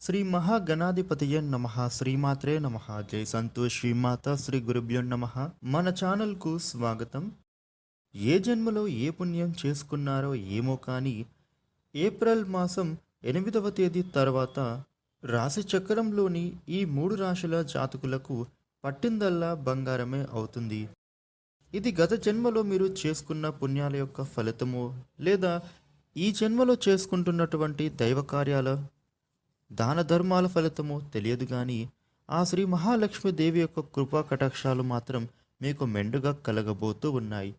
శ్రీ మహాగణాధిపతియ నమ శ్రీమాత్రే నమ. జై సంతోష్ శ్రీమాత శ్రీ గురుభ్యో నమ. మన ఛానల్కు స్వాగతం. ఏ జన్మలో ఏ పుణ్యం చేసుకున్నారో ఏమో కానీ ఏప్రిల్ మాసం ఎనిమిదవ తేదీ తర్వాత రాశి చక్రంలోని ఈ మూడు రాశుల జాతకులకు పట్టిందల్లా బంగారమే అవుతుంది. ఇది గత జన్మలో మీరు చేసుకున్న పుణ్యాల యొక్క ఫలితమో లేదా ఈ జన్మలో చేసుకుంటున్నటువంటి దైవ కార్యాల దాన ధర్మాల ఫలితమో తెలియదు కానీ ఆ శ్రీ మహాలక్ష్మీదేవి యొక్క కృపా కటాక్షాలు మాత్రం మీకు మెండుగా కలగబోతూ ఉన్నాయి.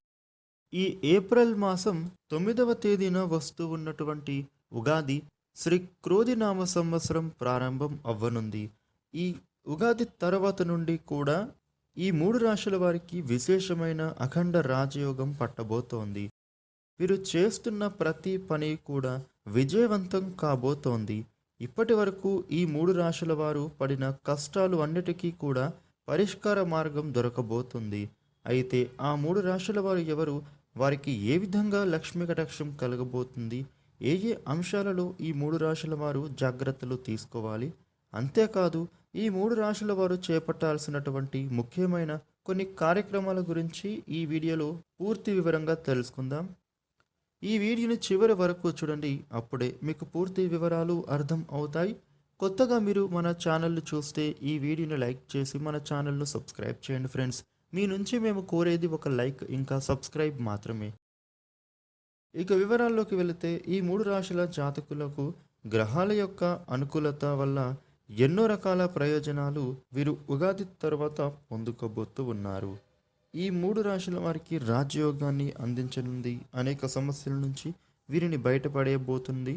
ఈ ఏప్రిల్ మాసం తొమ్మిదవ తేదీన వస్తూ ఉన్నటువంటి ఉగాది శ్రీ క్రోధినామ సంవత్సరం ప్రారంభం అవ్వనుంది. ఈ ఉగాది తర్వాత నుండి కూడా ఈ మూడు రాశుల వారికి విశేషమైన అఖండ రాజయోగం పట్టబోతోంది. వీరు చేస్తున్న ప్రతి పని కూడా విజయవంతం కాబోతోంది. ఇప్పటి వరకు ఈ మూడు రాశుల వారు పడిన కష్టాలు అన్నిటికీ కూడా పరిష్కార మార్గం దొరకబోతుంది. అయితే ఆ మూడు రాశుల వారు ఎవరు? వారికి ఏ విధంగా లక్ష్మీ కటాక్షం కలగబోతుంది? ఏ ఏ అంశాలలో ఈ మూడు రాశుల వారు జాగ్రత్తలు తీసుకోవాలి? అంతేకాదు ఈ మూడు రాశుల వారు చేపట్టాల్సినటువంటి ముఖ్యమైన కొన్ని కార్యక్రమాల గురించి ఈ వీడియోలో పూర్తి వివరంగా తెలుసుకుందాం. ఈ వీడియోని చివరి వరకు చూడండి. అప్పుడే మీకు పూర్తి వివరాలు అర్థం అవుతాయి. కొత్తగా మీరు మన ఛానల్ను చూస్తే ఈ వీడియోని లైక్ చేసి మన ఛానల్ను సబ్స్క్రైబ్ చేయండి ఫ్రెండ్స్. మీ నుంచి మేము కోరేది ఒక లైక్ ఇంకా సబ్స్క్రైబ్ మాత్రమే. ఇక వివరాల్లోకి వెళితే ఈ మూడు రాశుల జాతకులకు గ్రహాల యొక్క అనుకూలత వల్ల ఎన్నో రకాల ప్రయోజనాలు వీరు ఉగాది తర్వాత పొందుకోబోతూ ఉన్నారు. ఈ మూడు రాశుల వారికి రాజయోగాన్ని అందించనుంది. అనేక సమస్యల నుంచి వీరిని బయటపడేయబోతుంది.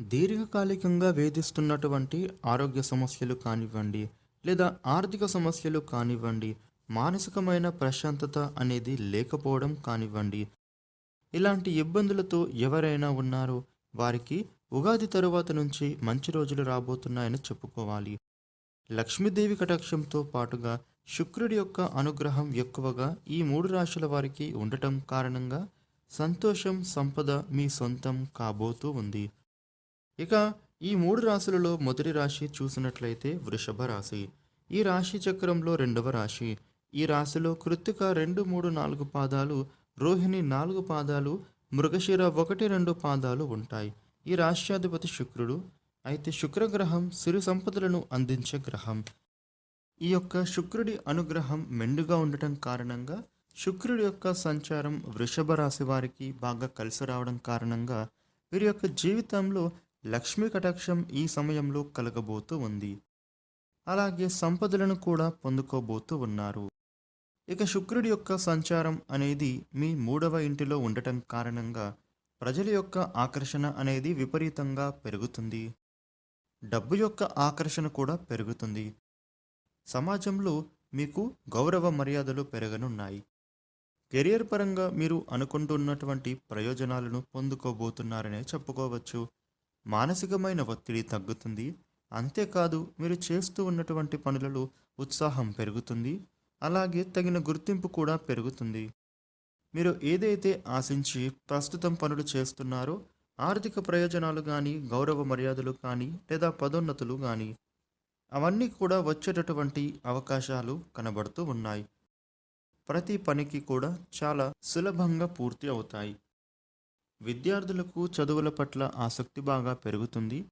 దీర్ఘకాలికంగా వేధిస్తున్నటువంటి ఆరోగ్య సమస్యలు కానివ్వండి లేదా ఆర్థిక సమస్యలు కానివ్వండి మానసికమైన ప్రశాంతత అనేది లేకపోవడం కానివ్వండి ఇలాంటి ఇబ్బందులతో ఎవరైనా ఉన్నారో వారికి ఉగాది తరువాత నుంచి మంచి రోజులు రాబోతున్నాయని చెప్పుకోవాలి. లక్ష్మీదేవి కటాక్షంతో పాటుగా శుక్రుడి యొక్క అనుగ్రహం ఎక్కువగా ఈ మూడు రాశుల వారికి ఉండటం కారణంగా సంతోషం సంపద మీ సొంతం కాబోతూ ఉంది. ఇక ఈ మూడు రాశులలో మొదటి రాశి చూసినట్లయితే వృషభ రాశి. ఈ రాశి చక్రంలో రెండవ రాశి. ఈ రాశిలో కృత్తిక రెండు మూడు నాలుగు పాదాలు రోహిణి నాలుగు పాదాలు మృగశిర ఒకటి రెండు పాదాలు ఉంటాయి. ఈ రాష్ట్రాధిపతి శుక్రుడు. అయితే శుక్రగ్రహం సిరు సంపదలను అందించే గ్రహం. ఈ యొక్క శుక్రుడి అనుగ్రహం మెండుగా ఉండటం కారణంగా శుక్రుడి యొక్క సంచారం వృషభ రాశి వారికి బాగా కలిసి రావడం కారణంగా వీరి యొక్క జీవితంలో లక్ష్మీ కటాక్షం ఈ సమయంలో కలగబోతూ ఉంది. అలాగే సంపదలను కూడా పొందుకోబోతూ ఉన్నారు. ఇక శుక్రుడి యొక్క సంచారం అనేది మీ మూడవ ఇంటిలో ఉండటం కారణంగా ప్రజల యొక్క ఆకర్షణ అనేది విపరీతంగా పెరుగుతుంది. డబ్బు యొక్క ఆకర్షణ కూడా పెరుగుతుంది. సమాజంలో మీకు గౌరవ మర్యాదలు పెరగనున్నాయి. కెరియర్ పరంగా మీరు అనుకుంటున్నటువంటి ప్రయోజనాలను పొందుకోబోతున్నారనే చెప్పుకోవచ్చు. మానసికమైన ఒత్తిడి తగ్గుతుంది. అంతేకాదు మీరు చేస్తూ ఉన్నటువంటి పనులలో ఉత్సాహం పెరుగుతుంది. అలాగే తగిన గుర్తింపు కూడా పెరుగుతుంది. మీరు ఏదైతే ఆశించి ప్రస్తుతం పనులు చేస్తున్నారో ఆర్థిక ప్రయోజనాలు కానీ గౌరవ మర్యాదలు కానీ లేదా పదోన్నతులు కానీ అవన్నీ కూడా వచ్చేటటువంటి అవకాశాలు కనబడుతూ ఉన్నాయి. ప్రతి పనికి కూడా చాలా సులభంగా పూర్తి అవుతాయి. విద్యార్థులకు చదువుల పట్ల ఆసక్తి బాగా పెరుగుతుంది.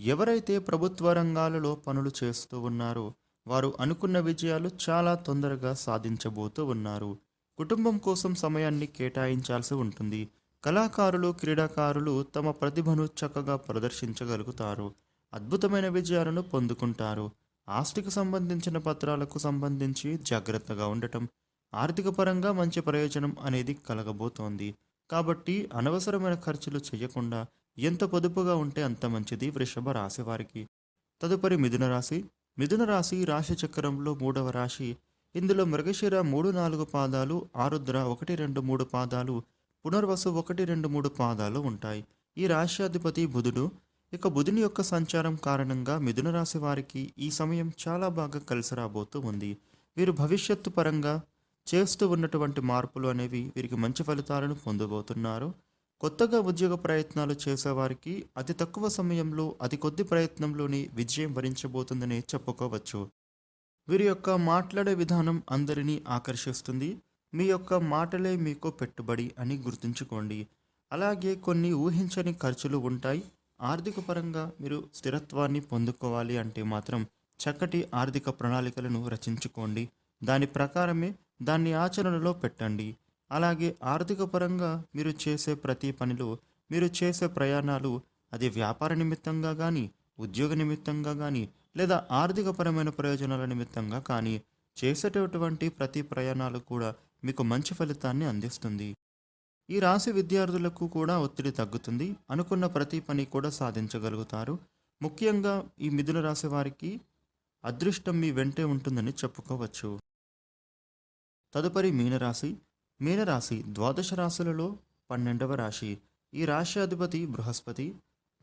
ఎవరైతే ప్రభుత్వ రంగాలలో పనులు చేస్తూ ఉన్నారో వారు అనుకున్న విజయాలు చాలా తొందరగా సాధించబోతూ ఉన్నారు. కుటుంబం కోసం సమయాన్ని కేటాయించాల్సి ఉంటుంది. కళాకారులు క్రీడాకారులు తమ ప్రతిభను చక్కగా ప్రదర్శించగలుగుతారు. అద్భుతమైన విజయాలను పొందుకుంటారు. ఆస్తికి సంబంధించిన పత్రాలకు సంబంధించి జాగ్రత్తగా ఉండటం ఆర్థిక పరంగా మంచి ప్రయోజనం అనేది కలగబోతోంది. కాబట్టి అనవసరమైన ఖర్చులు చేయకుండా ఎంత పొదుపుగా ఉంటే అంత మంచిది వృషభ రాశి వారికి. తదుపరి మిథున రాశి. మిథున రాశి రాశి చక్రంలో మూడవ రాశి. ఇందులో మృగశిర మూడు నాలుగు పాదాలు ఆరుద్ర ఒకటి రెండు మూడు పాదాలు పునర్వసు ఒకటి రెండు మూడు పాదాలు ఉంటాయి. ఈ రాశ్యాధిపతి బుధుడు. ఇక బుధుని యొక్క సంచారం కారణంగా మిథున రాశి వారికి ఈ సమయం చాలా బాగా కలిసి రాబోతూ ఉంది. వీరు భవిష్యత్తు పరంగా చేస్తూ ఉన్నటువంటి మార్పులు అనేవి వీరికి మంచి ఫలితాలను పొందబోతున్నారు. కొత్తగా ఉద్యోగ ప్రయత్నాలు చేసేవారికి అతి తక్కువ సమయంలో అతి కొద్ది ప్రయత్నంలోనే విజయం వరించబోతుందని చెప్పుకోవచ్చు. వీరి యొక్క మాట్లాడే విధానం అందరినీ ఆకర్షిస్తుంది. మీ యొక్క మాటలే మీకు పెట్టుబడి అని గుర్తుంచుకోండి. అలాగే కొన్ని ఊహించని ఖర్చులు ఉంటాయి. ఆర్థిక పరంగా మీరు స్థిరత్వాన్ని పొందుకోవాలి అంటే మాత్రం చక్కటి ఆర్థిక ప్రణాళికలను రచించుకోండి. దాని ప్రకారమే దాన్ని ఆచరణలో పెట్టండి. అలాగే ఆర్థిక పరంగా మీరు చేసే ప్రతి పనిలో మీరు చేసే ప్రయాణాలు అది వ్యాపార నిమిత్తంగా కానీ ఉద్యోగ నిమిత్తంగా కానీ లేదా ఆర్థికపరమైన ప్రయోజనాల నిమిత్తంగా కానీ చేసేటటువంటి ప్రతి ప్రయాణాలు కూడా మీకు మంచి ఫలితాన్ని అందిస్తుంది. ఈ రాశి విద్యార్థులకు కూడా ఒత్తిడి తగ్గుతుంది. అనుకున్న ప్రతి పని కూడా సాధించగలుగుతారు. ముఖ్యంగా ఈ మిథున రాశి వారికి అదృష్టం మీ వెంటే ఉంటుందని చెప్పుకోవచ్చు. తదుపరి మీనరాశి. మీనరాశి ద్వాదశ రాశులలో పన్నెండవ రాశి. ఈ రాశి అధిపతి బృహస్పతి.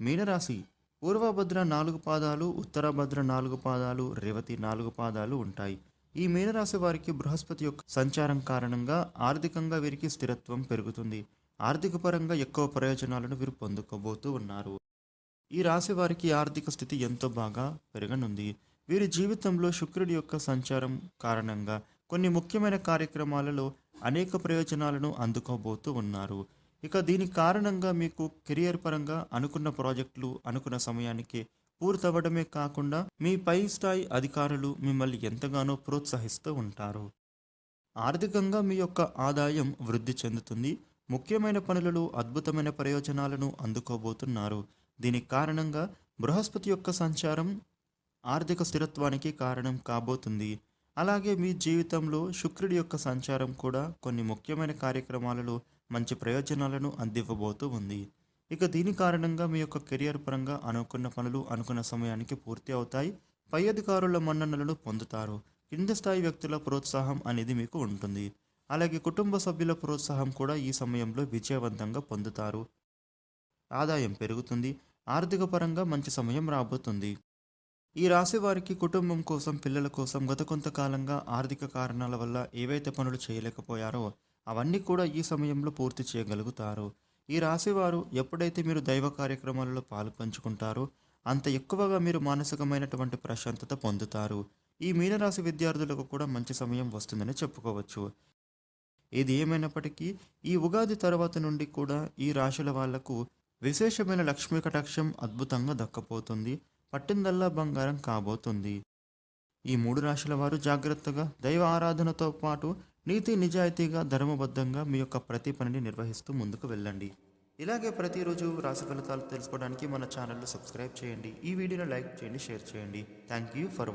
మీనరాశి పూర్వభద్ర నాలుగు పాదాలు ఉత్తరభద్ర నాలుగు పాదాలు రేవతి నాలుగు పాదాలు ఉంటాయి. ఈ మీనరాశి వారికి బృహస్పతి యొక్క సంచారం కారణంగా ఆర్థికంగా వీరికి స్థిరత్వం పెరుగుతుంది. ఆర్థిక పరంగా ఎక్కువ ప్రయోజనాలను వీరు పొందుకోబోతూ ఉన్నారు. ఈ రాశి వారికి ఆర్థిక స్థితి ఎంతో బాగా పెరగనుంది. వీరి జీవితంలో శుక్రుడి యొక్క సంచారం కారణంగా కొన్ని ముఖ్యమైన కార్యక్రమాలలో అనేక ప్రయోజనాలను అందుకోబోతూ ఉన్నారు. ఇక దీని కారణంగా మీకు కెరియర్ పరంగా అనుకున్న ప్రాజెక్టులు అనుకున్న సమయానికి పూర్తవ్వడమే కాకుండా మీ పై స్థాయి అధికారులు మిమ్మల్ని ఎంతగానో ప్రోత్సహిస్తూ ఉంటారు. ఆర్థికంగా మీ యొక్క ఆదాయం వృద్ధి చెందుతుంది. ముఖ్యమైన పనులలో అద్భుతమైన ప్రయోజనాలను అందుకోబోతున్నారు. దీనికి కారణంగా బృహస్పతి యొక్క సంచారం ఆర్థిక స్థిరత్వానికి కారణం కాబోతుంది. అలాగే మీ జీవితంలో శుక్రుడి యొక్క సంచారం కూడా కొన్ని ముఖ్యమైన కార్యక్రమాలలో మంచి ప్రయోజనాలను అందివ్వబోతూ ఉంది. ఇక దీని కారణంగా మీ యొక్క కెరియర్ పరంగా అనుకున్న పనులు అనుకున్న సమయానికి పూర్తి అవుతాయి. పై అధికారుల మన్ననలను పొందుతారు. కింది స్థాయి వ్యక్తుల ప్రోత్సాహం అనేది మీకు ఉంటుంది. అలాగే కుటుంబ సభ్యుల ప్రోత్సాహం కూడా ఈ సమయంలో విజయవంతంగా పొందుతారు. ఆదాయం పెరుగుతుంది. ఆర్థిక పరంగా మంచి సమయం రాబోతుంది. ఈ రాశి వారికి కుటుంబం కోసం పిల్లల కోసం గత కొంతకాలంగా ఆర్థిక కారణాల వల్ల ఏవైతే పనులు చేయలేకపోయారో అవన్నీ కూడా ఈ సమయంలో పూర్తి చేయగలుగుతారు. ఈ రాశివారు ఎప్పుడైతే మీరు దైవ కార్యక్రమాలలో పాలు పంచుకుంటారో అంత ఎక్కువగా మీరు మానసికమైనటువంటి ప్రశాంతత పొందుతారు. ఈ మీనరాశి విద్యార్థులకు కూడా మంచి సమయం వస్తుందని చెప్పుకోవచ్చు. ఇది ఏమైనప్పటికీ ఈ ఉగాది తర్వాత నుండి కూడా ఈ రాశుల వాళ్ళకు విశేషమైన లక్ష్మీ కటాక్షం అద్భుతంగా దక్కపోతుంది. పట్టిందల్లా బంగారం కాబోతుంది. ఈ మూడు రాశుల వారు జాగ్రత్తగా దైవ ఆరాధనతో పాటు నీతి నిజాయితీగా ధర్మబద్ధంగా మీ యొక్క ప్రతి పనిని నిర్వహిస్తూ ముందుకు వెళ్ళండి. ఇలాగే ప్రతిరోజు రాశి ఫలితాలు తెలుసుకోవడానికి మన ఛానల్ను సబ్స్క్రైబ్ చేయండి. ఈ వీడియోని లైక్ చేయండి షేర్ చేయండి. Thank you for